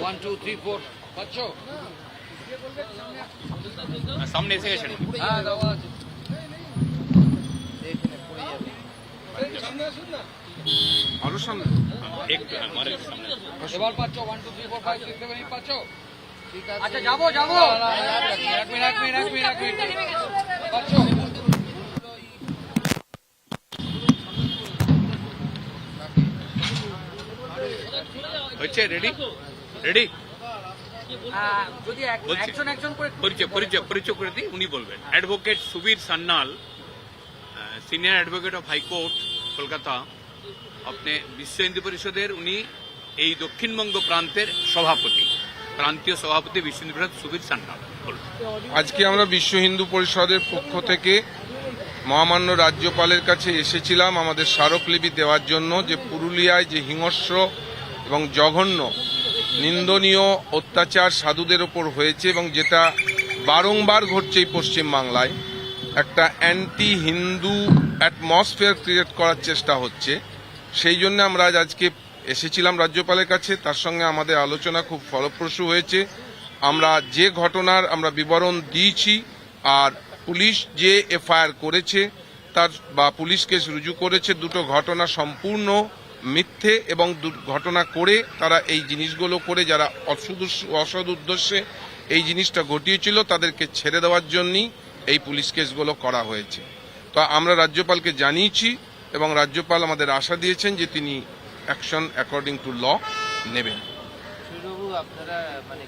One two three four পাচ্ছ সামনে এসে গেছেন। হ্যাঁ দেওয়া আছে আরও সামনে। এবার পাচ্ছ one two three four five six seven eight পাচ্ছ? আচ্ছা যাব যাব। এক মিনিট এক মিনিট এক মিনিট এক মিনিট পাচ্ছ? হচ্ছে রেডি রেডি আহ, যদি এক- বলছি। একজন একজন করে পরিচয় পরিচয় পরিচয় করে দিই উনি বলবেন। Advocate Subir Sanyal senior advocate of high court Kolkata. আপনি বিশ্ব হিন্দু পরিষদের উনি এই দক্ষিণবঙ্গ প্রান্তের সভাপতি। প্রান্তীয় সভাপতি বিশ্ব হিন্দু পরিষদ সুবীর সান্নাল। আজকে আমরা বিশ্ব হিন্দু পরিষদের পক্ষ থেকে মহামান্য রাজ্যপালের কাছে এসেছিলাম আমাদের স্মারকলিপি দেওয়ার জন্য যে পুরুলিয়ায় যে হিংস্র এবং জঘন্য নিন্দনীয় অত্যাচার সাধুদের ওপর হয়েছে এবং যেটা বারংবার ঘটছে এই পশ্চিমবাংলায়, একটা অ্যান্টি হিন্দু অ্যাটমসফিয়ার ক্রিয়েট করার চেষ্টা হচ্ছে। সেই জন্য আমরা আজ আজকে এসেছিলাম রাজ্যপালের কাছে, তার সঙ্গে আমাদের আলোচনা খুব ফলপ্রসূ হয়েছে। আমরা যে ঘটনার আমরা বিবরণ দিয়েছি, আর পুলিশ যে এফআইআর করেছে, তার বা পুলিশ কেস রুজু করেছে, দুটো ঘটনা সম্পূর্ণ মিথ্যে এবং দু- ঘটনা করে তারা এই জিনিসগুলো করে যারা অসুদ- উদ্দেশ্যে এই জিনিসটা ঘটিয়েছিল তাদেরকে ছেড়ে দেওয়ার জন্যই এই পুলিশ কেসগুলো করা হয়েছে। তো আমরা রাজ্যপালকে জানিয়েছি এবং রাজ্যপাল আমাদের আশা দিয়েছেন যে তিনি অ্যাকশন অ্যাকর্ডিং টু ল নেবেন। মানে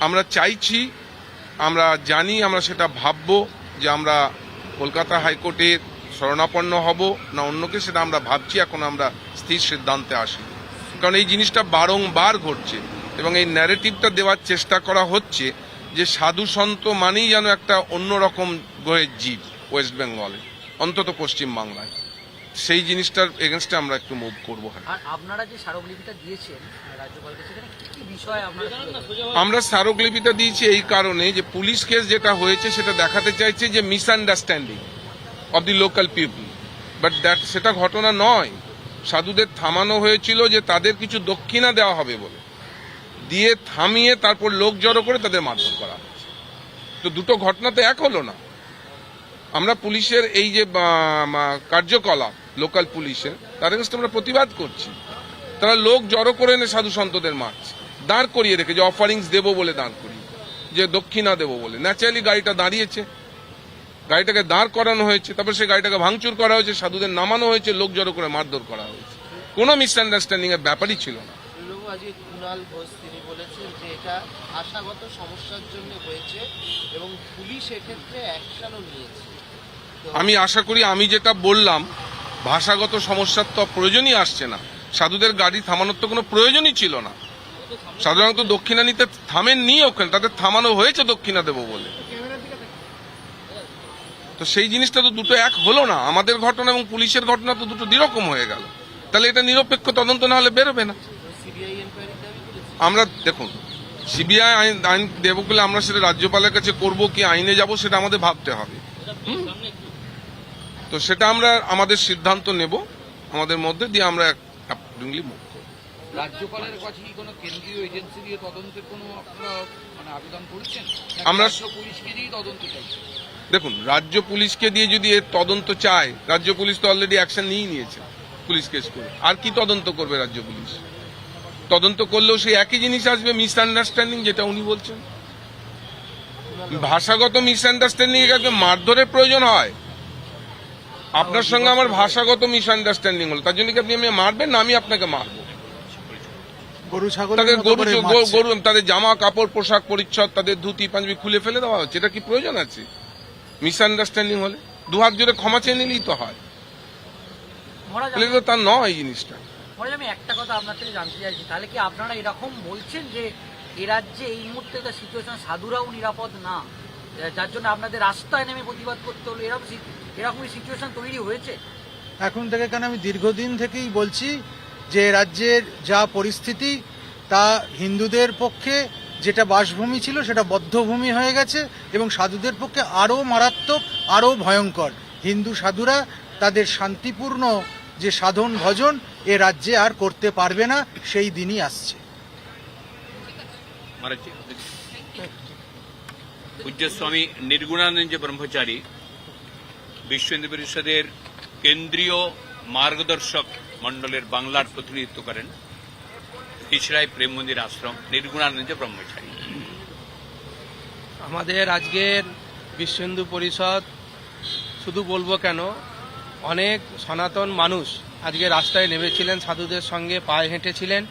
আমরা চাইছি আমরা জানি আমরা সেটা ভাববো যে আমরা কলকাতা হাইকোর্টের শরণাপন্ন হব না অন্যকে সেটা আমরা ভাবছি এখন আমরা স্থির সিদ্ধান্তে আসি। কারণ এই জিনিসটা বারংবার ঘটছে এবং এই ন্যারেটিভটা দেওয়ার চেষ্টা করা হচ্ছে যে সাধু সন্ত মানেই যেন একটা অন্যরকম গ্রহের জীব ওয়েস্ট বেঙ্গলে অন্তত পশ্চিম বাংলায়। সেই জিনিসটার এগেনস্টে আমরা একটু মুভ করব হ্যাঁ। আর আপনারা যে স্মারকলিপিটা দিয়েছেন রাজ্যপালকে সেখানে কি কি বিষয়? আমরা স্মারকলিপিটা দিয়েছি এই কারণে যে পুলিশ কেস যেটা হয়েছে সেটা দেখাতে চাইছে যে misunderstanding of the local people but that সেটা ঘটনা নয়। সাধুদের থামানো হয়েছিল যে তাদের কিছু দক্ষিণা দেওয়া হবে বলে। দিয়ে থামিয়ে তারপর লোক জড়ো করে তাদের মারধর করা হয়েছে। তো দুটো ঘটনা তো এক হলো না। আমরা পুলিশের এই যে কার্যকলাপ লোকাল পুলিশের তার এগেনস্টে আমরা প্রতিবাদ করছি। তারা লোক জড়ো করে এনে সাধু সন্তদের মারছে। দাঁড় করিয়ে রেখে যে অফারিংস দেবো বলে দাঁড় করিয়ে। যে দক্ষিণা দেবো বলে। ন্যাচারালি গাড়িটা দাঁড়িয়েছে। গাড়িটাকে দাঁড় করানো হয়েছে তারপর সেই গাড়িটাকে ভাঙচুর করা হয়েছে সাধুদের নামানো হয়েছে লোক জড়ো করে মারধর করা হয়েছে। কোনো মিসআন্ডারস্ট্যান্ডিং এর ব্যাপারই ছিল না। সুরবাবু আজকে কুণাল ঘোষ তিনি বলেছেন যে এটা আশাগত সমস্যার জন্য হয়েছে এবং পুলিশ এক্ষেত্রে অ্যাকশনও নিয়েছে। আমি আশা করি আমি যেটা বললাম ভাষাগত সমস্যার তো প্রয়োজনই আসছে না। সাধুদের গাড়ি থামানোর তো কোনো প্রয়োজনই ছিল না। সাধারণত দক্ষিণা নিতে থামেননি ওখানে তাদের থামানো হয়েছে দক্ষিণা দেবো বলে। তো সেই জিনিসটা তো দুটো এক হলো না। আমাদের ঘটনা এবং পুলিশের ঘটনা তো দুটো দ্বিরকম হয়ে গেল। তাহলে এটা নিরপেক্ষ তদন্ত না হলে বেরোবে না। আমরা দেখুন সিবিআই আইন আইন দেবো বলে আমরা সেটা রাজ্যপালের কাছে করব কি আইনে যাব সেটা আমাদের ভাবতে হবে। তো সেটা আমরা আমাদের সিদ্ধান্ত নেব আমাদের মধ্যে দিয়ে আমরা অ্যাকর্ডিংলি মুভ করব। রাজ্যপালের কাছে কি কোনো কেন্দ্রীয় এজেন্সি দিয়ে তদন্তের কোনো আপনারা মানে আবেদন করেছেন? আমরা- পুলিশকে তদন্ত দেখুন রাজ্য পুলিশকে দিয়ে যদি এর তদন্ত চায় রাজ্য পুলিশ তো অলরেডি অ্যাকশন নিয়েই নিয়েছে পুলিশ কেস করে। আর কি তদন্ত করবে রাজ্য পুলিশ? তদন্ত করলেও সেই একই জিনিস আসবে মিসআন্ডারস্ট্যান্ডিং যেটা উনি বলছেন। ভাষাগত মিসআন্ডারস্ট্যান্ডিং এ মারধরের প্রয়োজন হয়। আপনার সঙ্গে আমার ভাষাগত মিসআন্ডারস্ট্যান্ডিং হলো। তার জন্য কি আপনি আমি মারবেন না আমি আপনাকে মারবো? গরু ছাগল তাদের গরু গরু- গরু তাদের জামা কাপড় পোশাক পরিচ্ছদ তাদের ধুতি পাঞ্জাবি খুলে ফেলে দেওয়া হচ্ছে। এটা কি প্রয়োজন আছে? মিসআন্ডারস্ট্যান্ডিং হলে দু হাত জোরে ক্ষমা চেয়ে নিলেই তো হয়। তাহলে তো তার নয় এই জিনিসটা। আমি একটা কথা আপনার থেকে জানতে চাইছি। তাহলে কি আপনারা এরকম বলছেন যে এ রাজ্যে এই মুহূর্তে সিচুয়েশন সাধুরাও নিরাপদ না? যার জন্য আপনাদের রাস্তায় নেমে প্রতিবাদ করতে হলো। এরকম এরকমই সিচুয়েশন তৈরি হয়েছে? এখন থেকে কেন আমি দীর্ঘদিন থেকেই বলছি যে রাজ্যের যা পরিস্থিতি তা হিন্দুদের পক্ষে যেটা বাসভূমি ছিল সেটা বদ্ধভূমি হয়ে গেছে এবং সাধুদের পক্ষে আরও মারাত্মক, আরও ভয়ঙ্কর। হিন্দু সাধুরা তাদের শান্তিপূর্ণ যে সাধন ভজন এ রাজ্যে আর করতে পারবে না, সেই দিনই আসছে। পূজ্য স্বামী নির্গুণানন্দ ব্রহ্মচারী, বিশ্ব হিন্দু পরিষদের কেন্দ্রীয় মার্গদর্শক মণ্ডলের বাংলার প্রতিনিধিত্ব করেন। ইসরায় প্রেম মন্দির আশ্রম, নির্গুণানন্দ ব্রহ্মচারী। আমাদের আজকের বিশ্ব হিন্দু পরিষদ, শুধু বলব কেন, অনেক সনাতন মানুষ আজকে রাস্তায় নেমেছিলেন, সাধুদের সঙ্গে পায়ে হেঁটেছিলেন,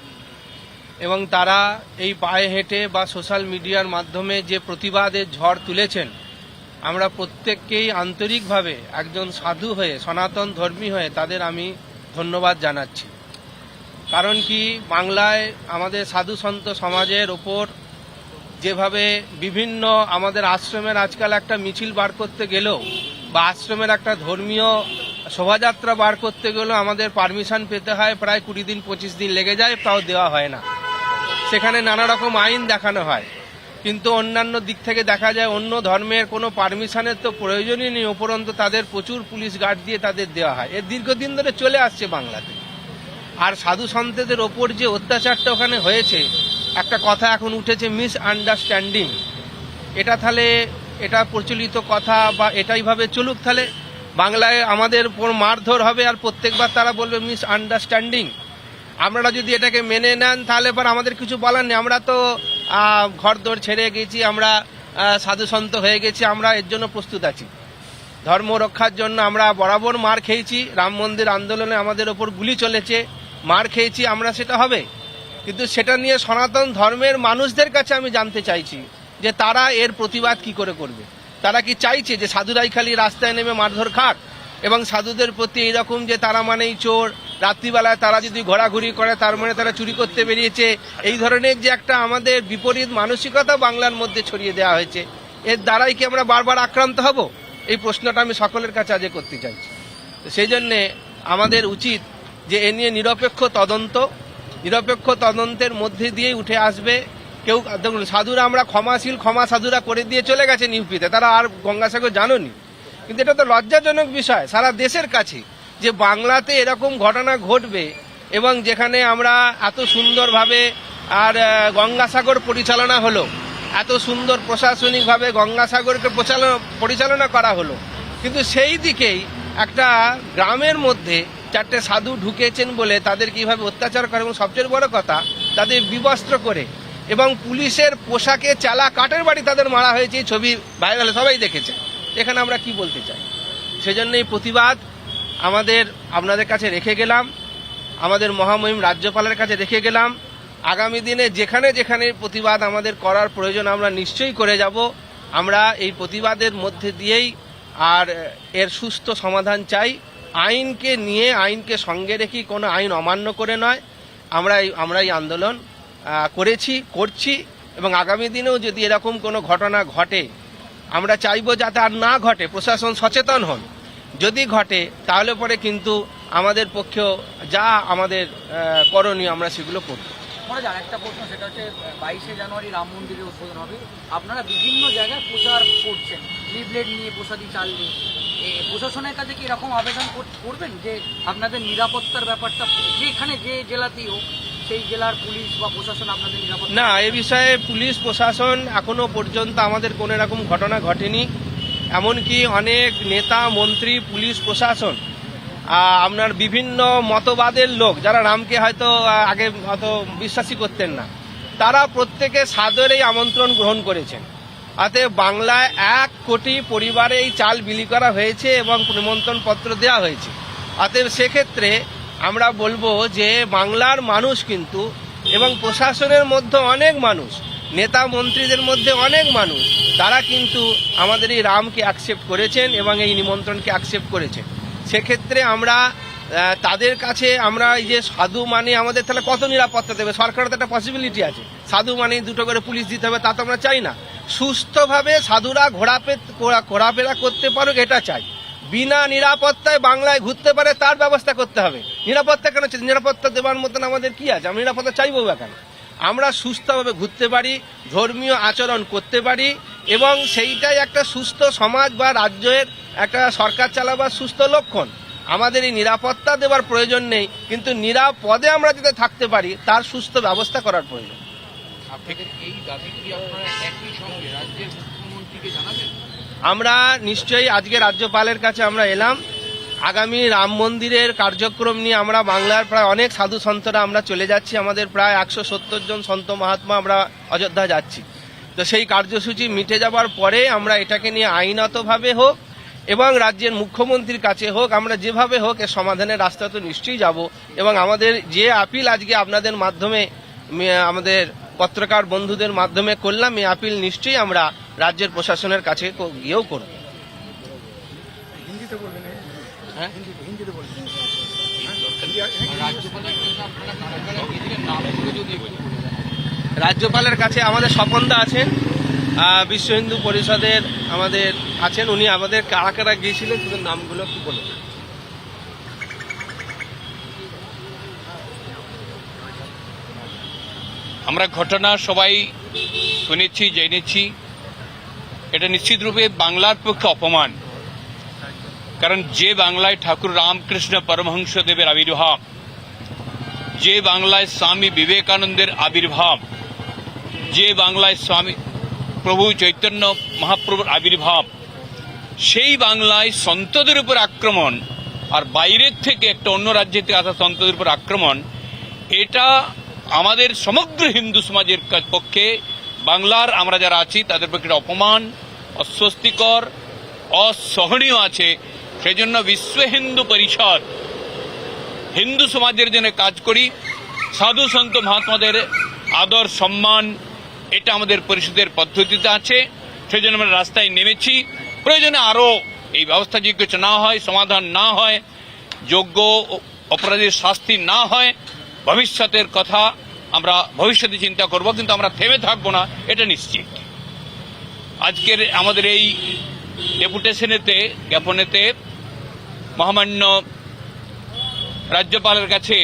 এবং তারা এই পায়ে হেঁটে বা সোশ্যাল মিডিয়ার মাধ্যমে যে প্রতিবাদের ঝড় তুলেছেন, আমরা প্রত্যেককেই আন্তরিকভাবে একজন সাধু হয়ে, সনাতন ধর্মী হয়ে তাদের আমি ধন্যবাদ জানাচ্ছি। কারণ কি, বাংলায় আমাদের সাধু সন্ত সমাজের ওপর যেভাবে বিভিন্ন আমাদের আশ্রমের আজকাল একটা মিছিল বার করতে গেলেও বা আশ্রমের একটা ধর্মীয় শোভাযাত্রা বার করতে গেলেও আমাদের পারমিশন পেতে হয়, প্রায় কুড়ি দিন, পঁচিশ দিন লেগে যায়, তাও দেওয়া হয় না। সেখানে নানা রকম আইন দেখানো হয়। কিন্তু অন্যান্য দিক থেকে দেখা যায়, অন্য ধর্মের কোনো পারমিশনের তো প্রয়োজনই নেই। উপরন্ত তাদের প্রচুর পুলিশ গার্ড দিয়ে তাদের দেওয়া হয়। এর দীর্ঘদিন ধরে চলে আসছে বাংলাতে। আর সাধু সন্তদের ওপর যে অত্যাচারটা ওখানে হয়েছে, একটা কথা এখন উঠেছে মিস আন্ডারস্ট্যান্ডিং এটা তাহলে এটা প্রচলিত কথা বা এটাইভাবে চলুক তাহলে? বাংলায় আমাদের উপর মারধর হবে আর প্রত্যেকবার তারা বলবে মিস আন্ডারস্ট্যান্ডিং আপনারা যদি এটাকে মেনে নেন তাহলে পর আমাদের কিছু বলার নেই। আমরা তো ঘর দর ছেড়ে গেছি, আমরা সাধু সন্ত হয়ে গেছি, আমরা এর জন্য প্রস্তুত আছি। ধর্ম রক্ষার জন্য আমরা বরাবর মার খেয়েছি। রাম মন্দির আন্দোলনে আমাদের ওপর গুলি চলেছে। মার খেয়েছি, আমরা সেটা হবে? কিন্তু সেটা নিয়ে সনাতন ধর্মের মানুষদের কাছে আমি জানতে চাইছি যে তারা এর প্রতিবাদ কি করে করবে। তারা কি চাইছে যে সাধুরাই খালি রাস্তায় নেমে মারধর খাক? এবং সাধুদের প্রতি এইরকম যে তারা মানেই চোর, রাত্রিবেলায় তারা যদি ঘোরাঘুরি করে, তার মানে তারা চুরি করতে বেরিয়েছে। এই ধরনের যে একটা আমাদের বিপরীত মানসিকতা বাংলার মধ্যে ছড়িয়ে দেওয়া হয়েছে, এর দ্বারাই কি আমরা বারবার আক্রান্ত হব? এই প্রশ্নটা আমি সকলের কাছে আজ করতে চাইছি। সেই জন্যে আমাদের উচিত যে এ নিয়ে নিরপেক্ষ তদন্ত, নিরপেক্ষ তদন্তের মধ্যে দিয়েই উঠে আসবে। কেউ, দেখুন, সাধুরা আমরা ক্ষমাশীল, ক্ষমা সাধুরা করে দিয়ে চলে গেছেন ইউপিতে, তারা আর গঙ্গাসাগর জানোনি। কিন্তু এটা তো লজ্জাজনক বিষয়, সারা দেশের কাছে যে বাংলাতে এরকম ঘটনা ঘটবে এবং যেখানে আমরা এত সুন্দরভাবে আর গঙ্গাসাগর পরিচালনা হলো, এত সুন্দর প্রশাসনিকভাবে গঙ্গাসাগরকে পরিচালনা পরিচালনা করা হলো। কিন্তু সেই দিকেই একটা গ্রামের মধ্যে চারটে সাধু ঢুকেছেন বলে তাদের কীভাবে অত্যাচার করে, এবং সবচেয়ে বড় কথা, তাদের বিবস্ত্র করে, এবং পুলিশের পোশাকে চালা কাঠের বাড়ি তাদের মারা হয়েছে, এই ছবি ভাইরাল সবাই দেখেছে। এখানে আমরা কি বলতে চাই? সেজন্য এই প্রতিবাদ আমাদের, আপনাদের কাছে রেখে গেলাম, আমাদের মহামহিম রাজ্যপালের কাছে রেখে গেলাম। আগামী দিনে যেখানে যেখানে প্রতিবাদ আমাদের করার প্রয়োজন, আমরা নিশ্চয়ই করে যাব। আমরা এই প্রতিবাদের মধ্যে দিয়েই আর এর সুস্থ সমাধান চাই। আইনকে নিয়ে, আইনকে সঙ্গে রেখে কোনো আইন অমান্য করে নয়। আমরা আমরা এই আন্দোলন করেছি, করছি এবং আগামী দিনেও যদি এরকম কোনো ঘটনা ঘটে, আমরা চাইব যাতে আর না ঘটে, প্রশাসন সচেতন হন। যদি ঘটে, তাহলে পরে কিন্তু আমাদের পক্ষেও যা আমাদের করণীয় আমরা সেগুলো করব। একটা প্রশ্ন, সেটা হচ্ছে বাইশে জানুয়ারি রাম উদ্বোধন হবে। আপনারা বিভিন্ন জায়গায় প্রচার করছেন। লিফলেট নিয়ে প্রসাদী চাল নিয়ে। প্রশাসনের কাছে কি এরকম আবেদন করবেন? যে আপনাদের নিরাপত্তার ব্যাপারটা যেখানে যে জেলাতেই হোক, সেই জেলার পুলিশ বা প্রশাসন আপনাদের নিরাপত্তা না, এ বিষয়ে পুলিশ, প্রশাসন এখনও পর্যন্ত আমাদের কোনো এরকম ঘটনা ঘটেনি। এমনকি অনেক নেতা, মন্ত্রী, পুলিশ, প্রশাসন আপনার বিভিন্ন মতবাদের লোক, যারা রামকে হয়তো আগে হয়তো বিশ্বাসই করতেন না, তারা প্রত্যেকে সাদরেই আমন্ত্রণ গ্রহণ করেছেন। অতএব বাংলায় এক কোটি পরিবারে এই চাল বিলি করা হয়েছে এবং নিমন্ত্রণ পত্র দেওয়া হয়েছে। অতএব সেক্ষেত্রে আমরা বলব যে বাংলার মানুষ কিন্তু এবং প্রশাসনের মধ্যে অনেক মানুষ, নেতা মন্ত্রীদের মধ্যে অনেক মানুষ, তারা কিন্তু আমাদের এই রামকে অ্যাকসেপ্ট করেছেন এবং এই নিমন্ত্রণকে অ্যাকসেপ্ট করেছেন। সেক্ষেত্রে আমরা তাদের কাছে আমরা এই যে সাধু মানে আমাদের তাহলে কত নিরাপত্তা দেবে? সরকারের তো একটা পসিবিলিটি আছে। সাধু মানে দুটো করে পুলিশ দিতে হবে, তা তো আমরা চাই না। সুস্থভাবে সাধুরা ঘোরাফে ঘোরা- ঘোরাফেরা করতে পারুক, এটা চাই। বিনা নিরাপত্তায় বাংলায় ঘুরতে পারে, তার ব্যবস্থা করতে হবে। নিরাপত্তা কেন? নিরাপত্তা দেওয়ার মতন আমাদের কি আছে? আমি নিরাপত্তা চাইব বা কেন? আমরা সুস্থভাবে ঘুরতে পারি, ধর্মীয় আচরণ করতে পারি, এবং সেইটাই একটা সুস্থ সমাজ বা রাজ্যের একটা সরকার চালাবার সুস্থ লক্ষণ। আমাদের এই নিরাপত্তা দেওয়ার প্রয়োজন নেই, কিন্তু নিরাপদে আমরা যাতে থাকতে পারি, তার সুস্থ ব্যবস্থা করার প্রয়োজন। আমরা নিশ্চয়ই আজকে রাজ্যপালের কাছে আমরা এলাম। আগামী রাম মন্দিরের কার্যক্রম নিয়ে আমরা বাংলার প্রায় অনেক সাধু সন্তরা আমরা চলে যাচ্ছি। আমাদের প্রায় একশো সত্তর জন সন্ত মহাত্মা আমরা অযোধ্যা যাচ্ছি। তো সেই কার্যসূচি মিটে যাবার পরে আমরা এটাকে নিয়ে আইনতভাবে হোক এবং রাজ্যের মুখ্যমন্ত্রীর কাছে হোক, আমরা যেভাবে হোক এর সমাধানের রাস্তা তো নিশ্চয়ই যাব। এবং আমাদের যে আপিল আজকে আপনাদের মাধ্যমে আমাদের পত্রকার বন্ধুদের মাধ্যমে করলাম এই আপিল নিশ্চয়ই আমরা রাজ্যের প্রশাসনের কাছে গিয়েও করব। হ্যাঁ? রাজ্যপালের দেন রাজ্যপালের কাছে আমাদের স্বপনদা আছেন বিশ্ব হিন্দু পরিষদের আমাদের আছেন উনি আমাদের কারা কারা গিয়েছিলেন শুধু নামগুলো কি বলুন। আমরা ঘটনা সবাই শুনেছি, জেনেছি। এটা নিশ্চিতরূপে বাংলার পক্ষে অপমান। কারণ যে বাংলায় ঠাকুর রামকৃষ্ণ পরমহংসদেবের আবির্ভাব, যে বাংলায় স্বামী বিবেকানন্দের আবির্ভাব, যে বাংলায় স্বামী প্রভু চৈতন্য মহাপ্রভুর আবির্ভাব, সেই বাংলায় সন্তদের উপর আক্রমণ আর বাইরের থেকে একটা অন্য রাজ্যে থেকে আসা সন্তদের উপর আক্রমণ, এটা আমাদের সমগ্র হিন্দু সমাজের পক্ষে বাংলার আমরা যারা আছি, তাদের পক্ষে অপমান, অস্বস্তিকর, অসহনীয় আছে। সেই জন্য বিশ্ব হিন্দু পরিষদ, হিন্দু সমাজের জন্য কাজ করি। সাধু সন্ত মহাত্মাদের আদর, সম্মান, এটা আমাদের পরিষদের পদ্ধতিতে আছে। সেই জন্য আমরা রাস্তায় নেমেছি। প্রয়োজনে আরও এই ব্যবস্থা যদি কিছু না হয়, সমাধান না হয়, যোগ্য অপরাধীর শাস্তি না হয় ভবিষ্যতের কথা আমরা ভবিষ্যতে চিন্তা করব, কিন্তু আমরা থেমে থাকব না, এটা নিশ্চিত। আজকের আমাদের এই ডেপুটেশনেতে, জ্ঞাপনেতে মহামান্য রাজ্যপালের কাছে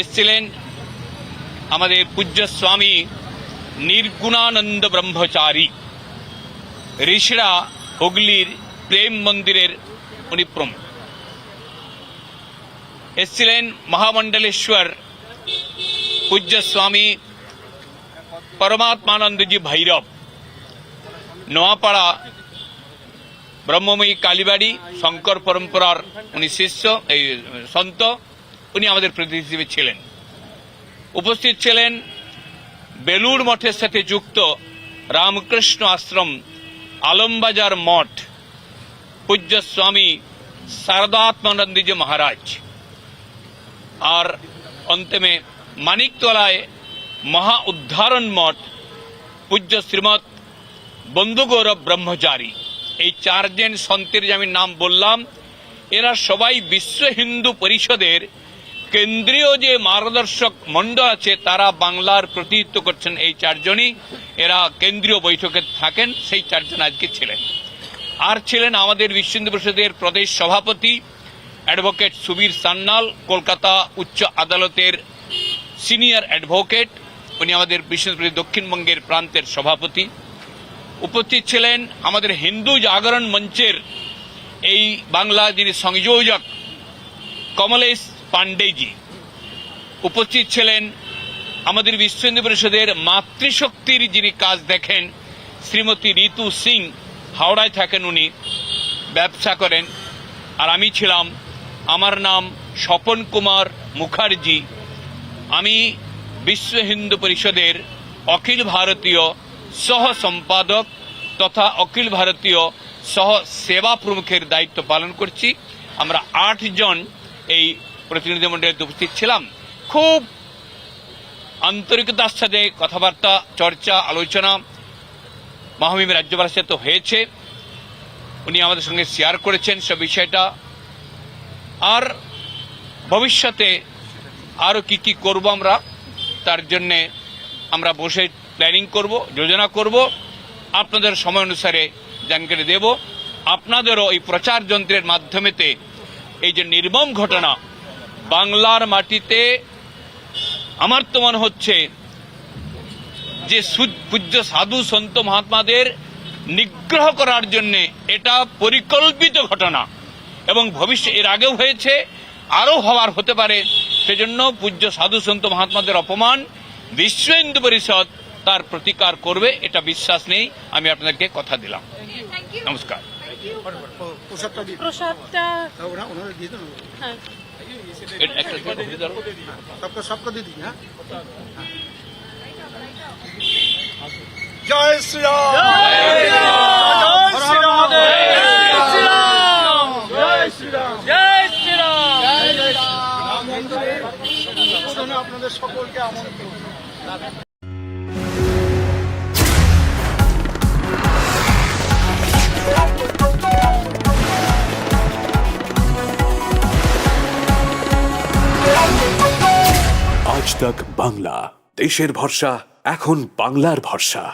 এসছিলেন আমাদের পূজ্য স্বামী নির্গুণানন্দ ব্রহ্মচারী। ঋষিরা হুগলির প্রেম মন্দিরের, উনি প্রমুখ। এসছিলেন মহামণ্ডলেশ্বর পূজ্য স্বামী পরমাত্মানন্দজি ভৈরব, নোয়াপাড়া, ব্রহ্মময়ী কালীবাড়ি, শঙ্কর পরম্পরার উনি শিষ্য, এই সন্ত, উনি আমাদের প্রতিনিধি হিসেবে ছিলেন। উপস্থিত ছিলেন বেলুর মঠের সাথে যুক্ত রামকৃষ্ণ আশ্রম আলমবাজার মঠ পূজ্য স্বামী শারদাত্মানন্দজি মহারাজ। আর অন্তিমে মানিকতলায় মহা উদ্ধারণ মঠ পূজ্য শ্রীমৎ বন্ধুগৌরব ব্রহ্মচারী। এই চারজন সন্তের যে আমি নাম বললাম, এরা সবাই বিশ্ব হিন্দু পরিষদের কেন্দ্রীয় যে মার্গদর্শক মণ্ডল আছে, তারা বাংলার প্রতিনিধিত্ব করছেন এই চারজনই এরা কেন্দ্রীয় বৈঠকে থাকেন, সেই চারজন আজকে ছিলেন। আর ছিলেন আমাদের বিশ্ব হিন্দু পরিষদের প্রদেশ সভাপতি অ্যাডভোকেট সুবীর সান্নাল কলকাতা উচ্চ আদালতের সিনিয়র অ্যাডভোকেট। উনি আমাদের হিন্দু পরিষদ দক্ষিণবঙ্গের প্রান্তের সভাপতি। উপস্থিত ছিলেন আমাদের হিন্দু জাগরণ মঞ্চের এই বাংলা যিনি সংযোজক কমলেশ পান্ডেজি উপস্থিত ছিলেন আমাদের বিশ্ব হিন্দু পরিষদের মাতৃশক্তির যিনি কাজ দেখেন, শ্রীমতী ঋতু সিং হাওড়ায় থাকেন উনি, ব্যবসা করেন। আর আমি ছিলাম আমার নাম স্বপন কুমার মুখার্জি। আমি বিশ্ব হিন্দু পরিষদের অখিল ভারতীয় সহ সম্পাদক তথা অখিল ভারতীয় সহ সেবা প্রমুখের দায়িত্ব পালন করছি। আমরা আট জন এই প্রতিনিধিমণ্ডলে উপস্থিত ছিলাম। খুব আন্তরিকতার সাথে কথাবার্তা, চর্চা, আলোচনা মহামহিম রাজ্যপালের সাথে হয়েছে। উনি আমাদের সঙ্গে শেয়ার করেছেন সব বিষয়টা। আর ভবিষ্যতে আরও কি কি করব আমরা, তার জন্যে আমরা বসে প্ল্যানিং করব, যোজনা করব। আপনাদের সময় অনুসারে জানকারি দেব। আপনাদেরও এই প্রচার যন্ত্রের মাধ্যমেতে এই যে নির্মম ঘটনা বাংলার মাটিতে, আমার তো মনে হচ্ছে যে পূজ্য সাধু সন্ত মহাত্মাদের নিগ্রহ করার জন্যে এটা পরিকল্পিত ঘটনা। এবং ভবিষ্যৎ এর আগেও হয়েছে আরও হওয়ার হতে পারে। সেজন্য পূজ্য সাধু সন্ত মহাত্মাদের অপমান বিশ্ব হিন্দু পরিষদ তার প্রতিকার করবে এটা বিশ্বাস নেই। আমি আপনাদেরকে কথা দিলাম। নমস্কার। প্রসাদটা হ্যাঁ এটা একটা সকলকে আমন্ত্রণ। আজ তক বাংলা। দেশের ভরসা এখন বাংলার ভরসা।